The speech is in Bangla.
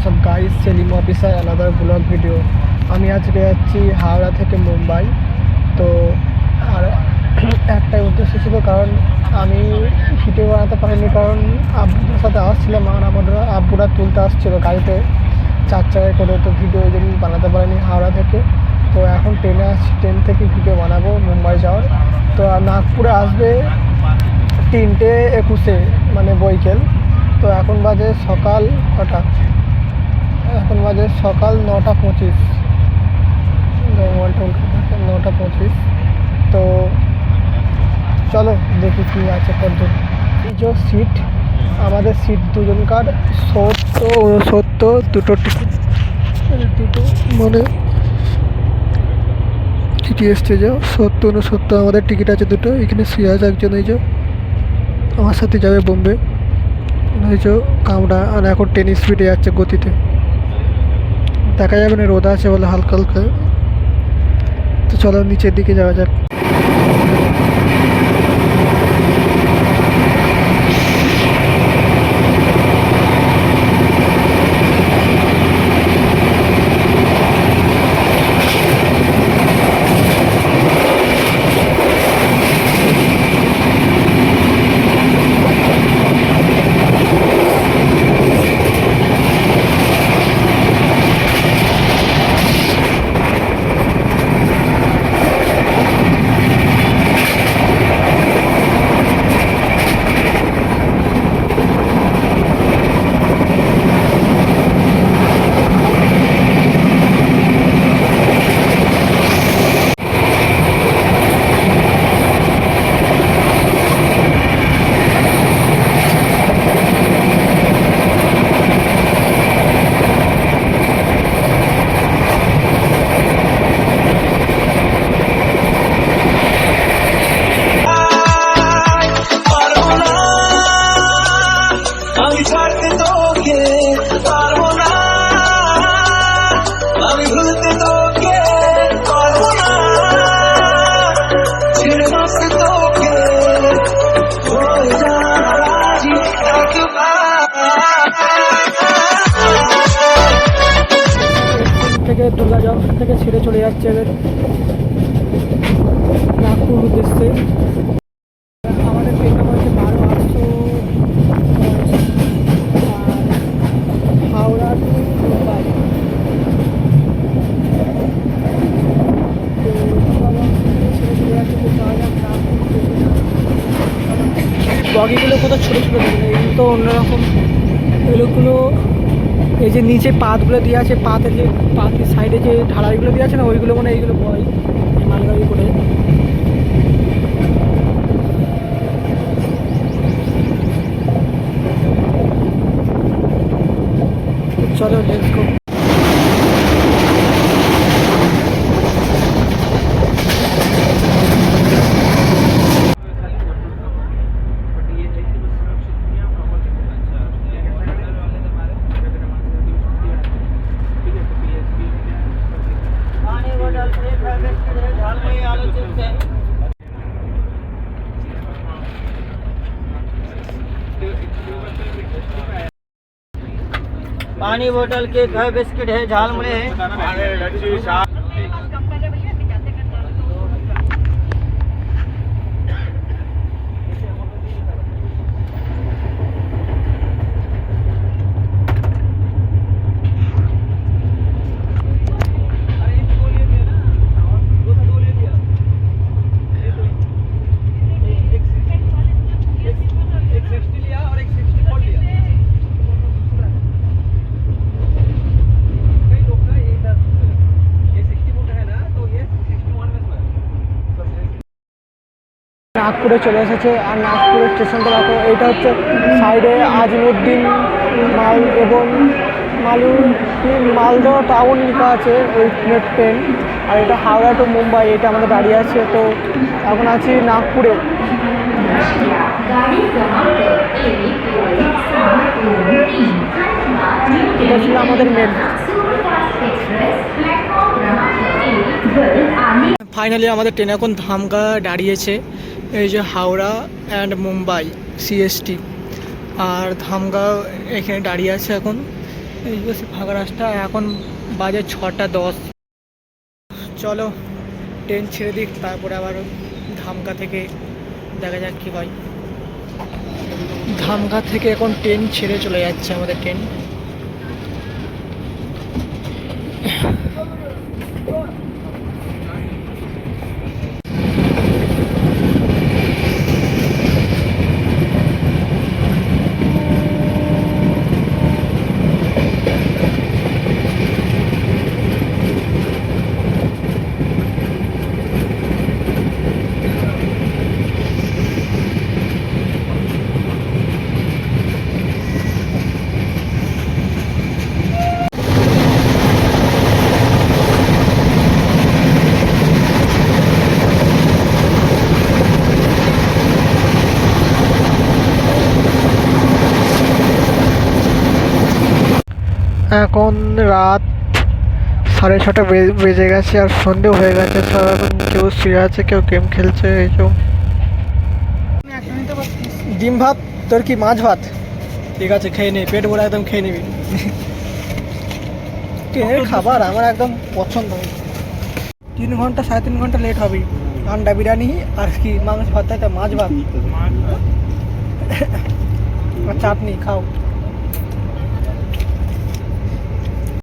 হোয়াটসঅ্যাপ গাইস সেলিম অফিসার আলাদার ব্লগ ভিডিও আমি আজকে যাচ্ছি হাওড়া থেকে মুম্বাই। তো আর একটাই উদ্দেশ্য ছিল, কারণ আমি ভিডিও বানাতে পারিনি, কারণ আব্বুদের সাথে আসছিলাম আর আমাদের আব্বুরা তুলতে আসছিল গাড়িতে। চার চাকায় করে তো ভিডিও ওই জন্য বানাতে পারিনি হাওড়া থেকে। তো এখন ট্রেনে আসছি ট্রেন থেকে ভিডিও বানাবো মুম্বাই যাওয়ার। তো নাগপুরে আসবে তিনটে একুশে মানে বৈকেল। তো এখন বাজে সকাল কটা? এখন বাজে সকাল নটা পঁচিশ। উল্টো থাকে, নটা পঁচিশ। তো চলো দেখি কী আছে এই যে সিট আমাদের সিট দুজনকার সত্তর উনসত্তর দুটো টিকিট দুটো মানে টিটি এসছে যে সত্তর উনসত্তর আমাদের টিকিট আছে দুটো। এখানে আছে একজন এই যে। আমার সাথে যাবে বোম্বে। এই যে কামড়া আর এখন টেনিস স্পিডে যাচ্ছে গতিতে। দেখা যাবে না রোদ আছে বলে হালকা হালকা। তো চলো নিচের দিকে যাওয়া যাক। থেকে দুর্গা জংশন থেকে ছেড়ে চলে যাচ্ছে এবার নাগপুর উদ্দেশ্যে। আমাদের ট্রেনটা হচ্ছে বারো আটশো হাওড়া টু মুম্বাই বগিগুলো কত ছোটো ছোটো এগুলো তো অন্যরকম। এগুলোগুলো এই যে নিচে পাতগুলো দিয়ে আছে, পাতের যে পাতের সাইডে যে ঢালাইগুলো দিয়ে আছে না, ওইগুলো মানে এইগুলো বয় মালগাড়ি করে। চলো লেটস पानी बोतल के घर बिस्किट है झालमुड़े है। নাগপুরে চলে এসেছে। আর নাগপুরের স্টেশনটা দেখো এইটা হচ্ছে সাইডে আজিমুদ্দিন মাল এবং মালু মালদহ টাউন লেখা আছে ওই ট্রেন আর এটা হাওড়া টু মুম্বাই এটা আমাদের দাঁড়িয়ে আছে। তো এখন আছি নাগপুরে। এটা ছিল আমাদের মেন ফাইনালি আমাদের ট্রেন এখন ধামকা দাঁড়িয়েছে। এই যে হাওড়া অ্যান্ড মুম্বাই সিএসটি আর ধামগাঁও এখানে দাঁড়িয়ে আছে এখন। এই যে ফাঁকা রাস্তা, এখন বাজে ছটা দশ। চলো ট্রেন ছেড়ে দিক, তারপরে আবার ধামকা থেকে দেখা যাক কী হয়। ধামকা থেকে এখন ট্রেন ছেড়ে চলে যাচ্ছে আমাদের ট্রেন এখন রাত সাড়ে ছটা বেজে গেছে আর সন্ধে হয়ে গেছে। সব এখন কেউ শুয়ে আছে কেউ গেম খেলছে এইসব ডিম ভাত? তোর কি মাছ ভাত? ঠিক আছে খেয়ে নে পেট ভরে একদম খেয়ে নিবি। ট্রেনের খাবার আমার একদম পছন্দ। তিন ঘণ্টা সাড়ে তিন ঘণ্টা লেট হবে আন্ডা বিরিয়ানি আর কি মাংস ভাত তাই তো? মাছ ভাত। আর চাটনি খাও।